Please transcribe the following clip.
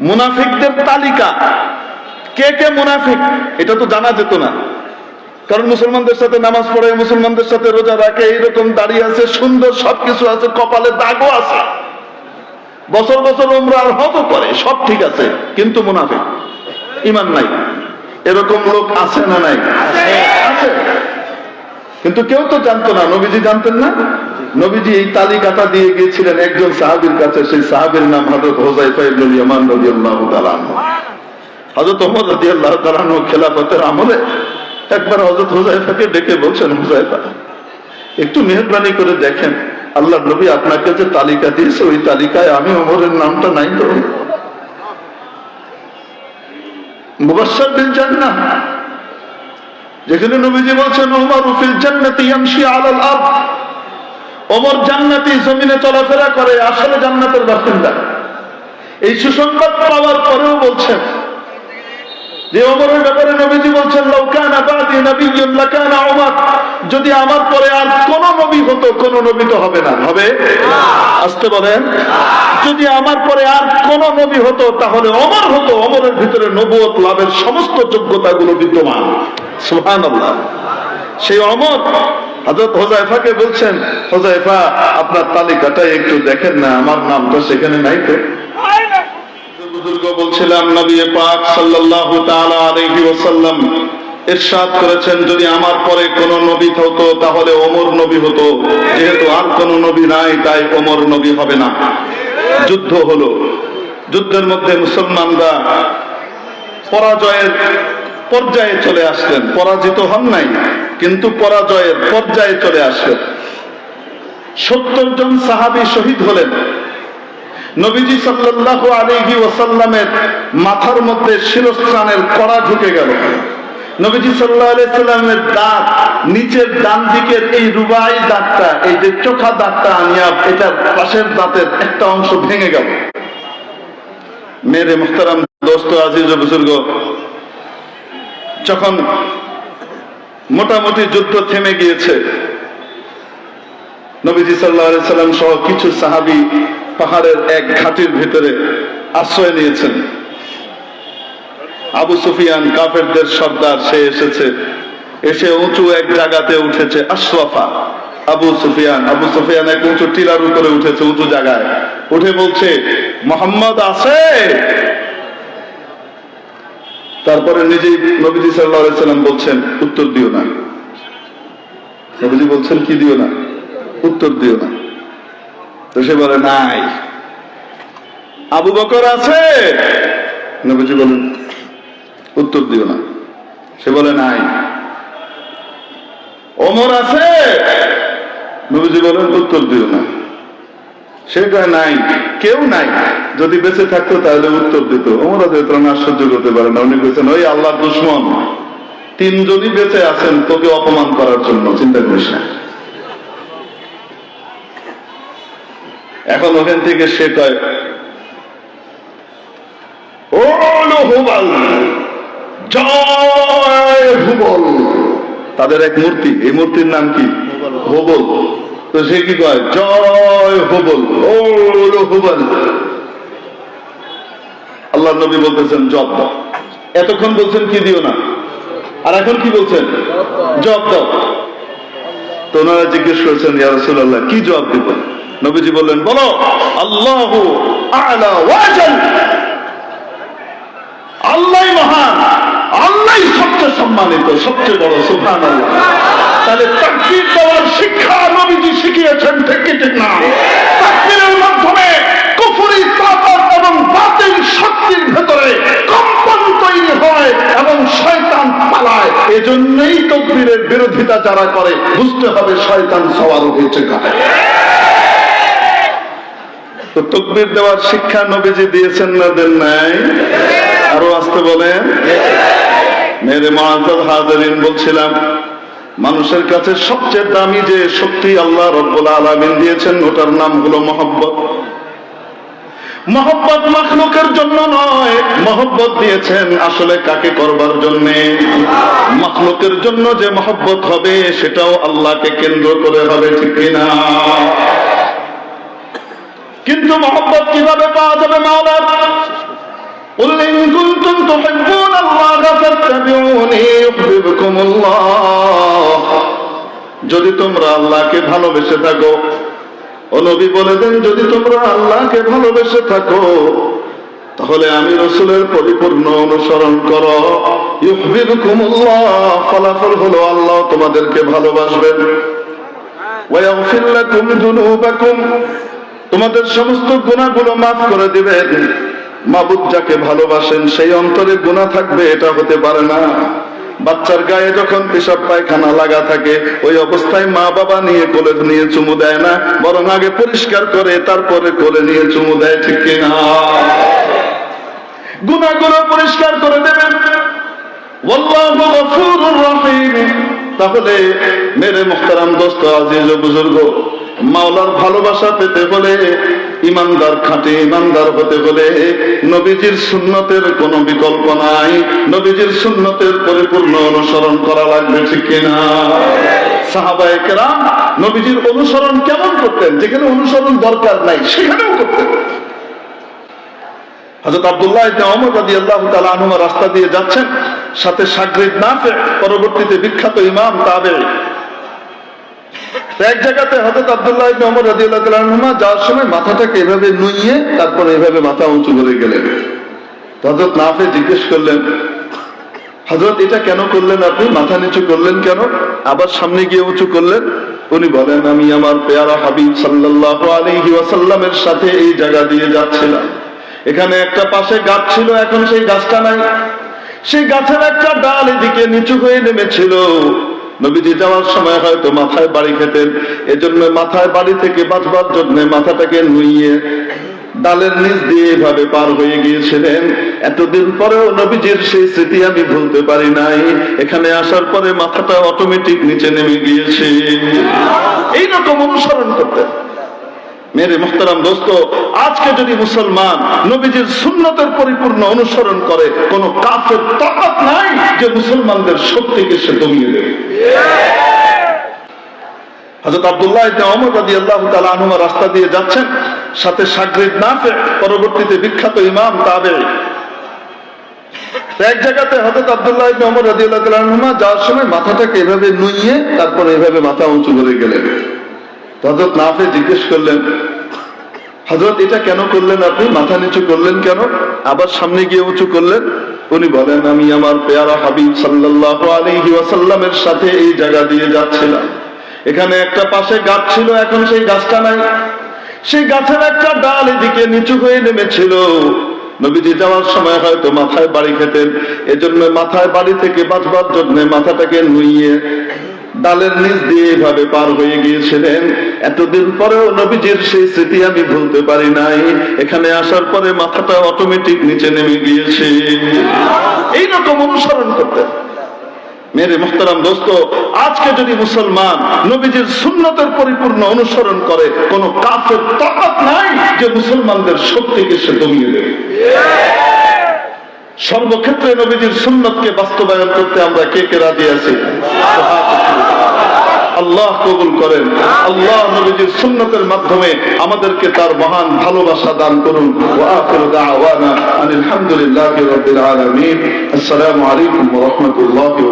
মুনাফিকদের তালিকা। কে কে মুনাফিক? এটা তো জানা যেত না। কারণ মুসলমানদের সাথে নামাজ পড়ে, মুসলমানদের সাথে রোজা রাখে, এইরকম দাঁড়িয়ে আছে, সুন্দর সবকিছু আছে, কপালে দাগও আছে। বছর বছর উমরা আর হজও করে, সব ঠিক আছে, কিন্তু মুনাফিক, ইমান নাই। এরকম লোক আছে না নাই? আছে। কিন্তু কেউ তো জানতো না, নবীজি জানতেন না? নবীজি এই তালিকাটা দিয়ে গিয়েছিলেন একজন সাহাবীর কাছে, সেই সাহাবীর নাম হযরত হুযায়ফা ইবনে ইয়ামান রাদিয়াল্লাহু তাআলা হযরত খেলাফতের আমলে একবার হযরত হুযায়ফাকে ডেকে বলছেন হুযায়ফা একটু মেহরবানি করে দেখেন আল্লাহ নবী আপনাকে যে তালিকা দিয়েছে, ওই তালিকায় আমি ওমরের নামটা নাই তো? মুবাশশার বিল জান্নাহ। যেখানে নবীজি বলছেন ওমর ফিল জান্নাতি ইয়ামশি আলাল আরদ। ওমর জান্নাতি জমিনে চলাফেরা করে আসলে জান্নাতের বাসিন্দা। এই সুসংবাদ পাওয়ার পরেও বলছেন যে ওমরের ব্যাপারে নবীজি বলছেন লাউকানা বাদি নবিয়্যুন লাকানা ওমর যদি আমার পরে আর কোন নবী হতো কোন নবী তো হবে না। হবে? আসতে বলেন। যদি আমার পরে আর কোন নবী হতো তাহলে অমর হতো। অমরের ভিতরে নবুয়ত লাভের সমস্ত যোগ্যতাগুলো বিদ্যমান। সুবহানাল্লাহ। সেই অমর হযরত হোজাইফাকে বলছেন হোজাইফা আপনার তালিকাটা একটু দেখেন না, আমার নামটা সেখানে নাই তো? বুজুর্গ বলছিলাম, নবী পাক সাল্লাল্লাহু তাআলা আলাইহি ওয়াসাল্লাম ইরশাদ করেছেন, যদি আমার পরে কোন নবী হতো, তাহলে ওমর নবী হতো। যেহেতু আর কোন নবী নাই, তাই ওমর নবী হবে না। যুদ্ধ হলো। যুদ্ধের মধ্যে মুসলমানরা পরাজয়ের পর্যায়ে চলে আসলেন। পরাজিত হন নাই, কিন্তু পরাজয়ের পর্যায়ে চলে আসলেন। সত্তর জন সাহাবী শহীদ হলেন। নবীজি সাল্লাল্লাহু আলাইহি ওয়াসাল্লামের মাথার মধ্যে শিরস্ত্রাণের কড়া ঢুকে গেল। নবীজি সাল্লাল্লাহু আলাইহি সাল্লামের দাঁত, নিচের ডান দিকের এই রুবাই দাঁতটা, এই যে চোখা দাঁতটা আনিয়া এটার পাশের দাঁতের একটা অংশ ভেঙে গেল। মেরে মুখতারাম দোস্ত, আজিজ বুজুর্গ যখন মোটামুটি যুদ্ধ থেমে গিয়েছে, নবীজি সাল্লাহ সাল্লাম সহ কিছু সাহাবী পাহাড়ের এক ঘাটির ভিতরে আশ্রয় নিয়েছেন। আবু সুফিয়ান কাফেরদের সর্দার, সে এসেছে। এসে উঁচু এক জায়গাতে উঠেছে, আশরাফা। আবু সুফিয়ান আবু সুফিয়ান এক উঁচু টিলার উপরে উঠেছে, উঁচু জায়গায়। উঠে বলছে, মোহাম্মদ আছে? তারপরে নিজেই নবীজি সাল্লাহ সাল্লাম বলছেন, উত্তর দিও না। নবীজি বলছেন, কি দিও না? উত্তর দিও না। তো সে বলে, নাই। আবু বকর আছে? নবীজি বলেন, উত্তর দিও না। সে বলে, নাই। ওমর আছে? নবীজি বলেন, উত্তর দিও না। সেটা নাই। কেউ নাই। যদি বেঁচে থাকতো তাহলে উত্তর দিত। ওমর আছে না সহ্য করতে পারে না উনি বলছেন, ওই আল্লাহ দুশ্মন, তিনজনই বেঁচে আছেন, তোকে অপমান করার জন্য। চিন্তা করিস না। এখন ওখান থেকে সে কয় তাদের এক মূর্তি, এই মূর্তির নাম কি? হুবল। তো সে কি কয়, জয় হুবল, ও হুবল আল্লাহ নবী বলতেছেন, জব দাও। এতক্ষণ বলছেন, কি দিও না? আর এখন কি বলছেন? জব দাও। তো ওনারা জিজ্ঞেস করেছেন, ইয়া রাসূলুল্লাহ, কি জবাব দিব? নবীজি বললেন, বলো, আল্লাহ আলা ওয়াজাল আল্লাহ মহান আল্লাহ সবচেয়ে সম্মানিত, সবচেয়ে বড় সুবহান আল্লাহ তাহলে তাকবীর দেওয়ার শিক্ষা নবীজি শিখিয়েছেন ঠিক কি ঠিক না তাকবীরের মাধ্যমে কুফরি তাকত এবং বাতিল শক্তির ভেতরে কম্পন তৈরি হয় এবং শয়তান পালায় এজন্যই তকবীরের বিরোধিতা যারা করে, বুঝতে হবে শয়তান সওয়ার হয়েছে তো তকবির দেওয়ার শিক্ষা নবীজি দিয়েছেন না দেন নাই? আরও আসতে বলেন। মেরে মহাজাদ হাজারিন বলছিলাম, মানুষের কাছে সবচেয়ে দামি যে শক্তি আল্লাহ রব্বুল আলামিন দিয়েছেন, ওটার নাম হলো মহব্বত। মহব্বত মখলুকের জন্য নয়। মহব্বত দিয়েছেন আসলে কাকে করবার জন্য? মখলুকের জন্য যে মহব্বত হবে, সেটাও আল্লাহকে কেন্দ্র করে হবে, ঠিক কিনা? কিন্তু মহব্বত কীভাবে পাওয়া যাবে মাওলার উল্লিন যদি তোমরা আল্লাহকে ভালোবেসে থাকো ও নবী বলে দেন, যদি তোমরা আল্লাহকে ভালোবেসে থাকো, তাহলে আমি রসুলের পরিপূর্ণ অনুসরণ করো। ফলাফল হলো আল্লাহ তোমাদেরকে ভালোবাসবেন। তোমাদের সমস্ত গুনাহগুলো মাফ করে দিবেন। মাবুদ যাকে ভালোবাসেন, সেই অন্তরে গুনাহ থাকবে, এটা হতে পারে না। বাচ্চার গায়ে যখন পেশাব পায়খানা লাগা থাকে, ওই অবস্থায় মা বাবা নিয়ে কোলে নিয়ে চুমু দেয় না, বরং আগে পরিষ্কার করে তারপরে কোলে নিয়ে চুমু দেয়, ঠিক কিনা? গুনাহগুলো পরিষ্কার করে দেবেন। তাহলে মেরে মুখতারাম দোস্ত, আজিজ বুজুর্গ, মাওলার ভালোবাসা পেতে হলে ইমানদার খাঁটি ইমানদার হতে হলে নবীজির সুন্নতের কোনো বিকল্প নাই। নবীজির সুন্নতের পরিপূর্ণ অনুসরণ করা লাগবে ঠিক কিনা? সাহাবায়ে কেরাম নবীজির অনুসরণ কেমন করতেন? যেখানে অনুসরণ দরকার নাই, সেখানেও করতেন। রাস্তা দিয়ে যাচ্ছেন। সাথে সাগরিদ নাফে, পরবর্তীতে বিখ্যাত ইমাম তাবেঈ তো এক জায়গাতে হযরত আব্দুল্লাহ ইবনে ওমর রাদিয়াল্লাহু তাআলা যাওয়ার সময় মাথাটাকে এভাবে নুইয়ে তারপর এভাবে মাথা উঁচু করে গেলেন। তো হযরত নাফে জিজ্ঞেস করলেন, হযরত, এটা কেন করলেন আপনি? মাথা নিচু করলেন কেন? আবার সামনে গিয়ে উঁচু করলেন? উনি বলেন, আমি আমার পেয়ারা হাবিব সাল্লাল্লাহু আলাইহি ওয়াসাল্লামের সাথে এই জায়গা দিয়ে যাচ্ছিলাম। এখানে একটা পাশে গাছ ছিল, এখন সেই গাছটা নাই। সেই গাছের একটা ডাল এদিকে নিচু হয়ে নেমেছিল। নবীজি যাওয়ার সময় হয়তো মাথায় বাড়ি খেতেন, এজন্য মাথায় বাড়ি থেকে বাঁচবার জন্য মাথাটাকে নুইয়ে ডালের নিচ দিয়ে এভাবে পার হয়ে গিয়েছিলেন। এতদিন পরেও নবীজির সেই স্মৃতি আমি ভুলতে পারি নাই। এখানে আসার পরে মাথাটা অটোমেটিক নিচে নেমে গিয়েছে। এইরকম অনুসরণ করতেন। মেরে মুখতারাম দোস্ত, আজকে যদি মুসলমান নবীজির সুন্নতের পরিপূর্ণ অনুসরণ করে, কোন কাফের তাকাত নাই যে মুসলমানদের শক্তিকে সে দমিয়ে দেবে। মাথাটাকে এভাবে নুইয়ে, তারপর এভাবে মাথা উঁচু করে গেলেন। তো হযরত নাফে জিজ্ঞেস করলেন, হযরত, এটা কেন করলেন আপনি? মাথা নিচু করলেন কেন? আবার সামনে গিয়ে উঁচু করলেন? উনি বলেন, আমি আমার পেয়ারা হাবিব সাল্লাল্লাহু আলাইহি ওয়াসাল্লামের সাথে এই জায়গা দিয়ে যাচ্ছিলাম। এখানে একটা পাশে গাছ ছিল, এখন সেই গাছটা নাই। সেই গাছের একটা ডাল এদিকে নিচু হয়ে নেমেছিল। নবীজি যাওয়ার সময় হয়তো মাথায় বাড়ি খেতেন, এজন্য মাথায় বাড়ি থেকে বাঁচবার জন্য মাথাটাকে নুইয়ে ডালের নিচ দিয়ে এভাবে পার হয়ে গিয়েছিলেন। এতদিন পরেও নবীজির সেই স্মৃতি আমি ভুলতে পারি নাই। এখানে আসার পরে মাথাটা অটোমেটিক নিচে নেমে গিয়েছে। এইরকম অনুসরণ করতেন মেরে মুখতারাম দোস্ত, আজকে যদি মুসলমান নবীজির সুন্নতের পরিপূর্ণ অনুসরণ করে, কোন কাফের তাকাত নাই যে মুসলমানদের শক্তিকে সে দমিয়ে দেবে। সর্বক্ষেত্রে নবীজির সুন্নতকে বাস্তবায়ন করতে আমরা কে কে রাজি আছি? আল্লাহ কবুল করেন। আল্লাহ নবীজির সুন্নতের মাধ্যমে আমাদেরকে তার মহান ভালোবাসা দান করুন। আলহামদুলিল্লাহ আসসালামু আলাইকুম রাহমাতুল্লাহি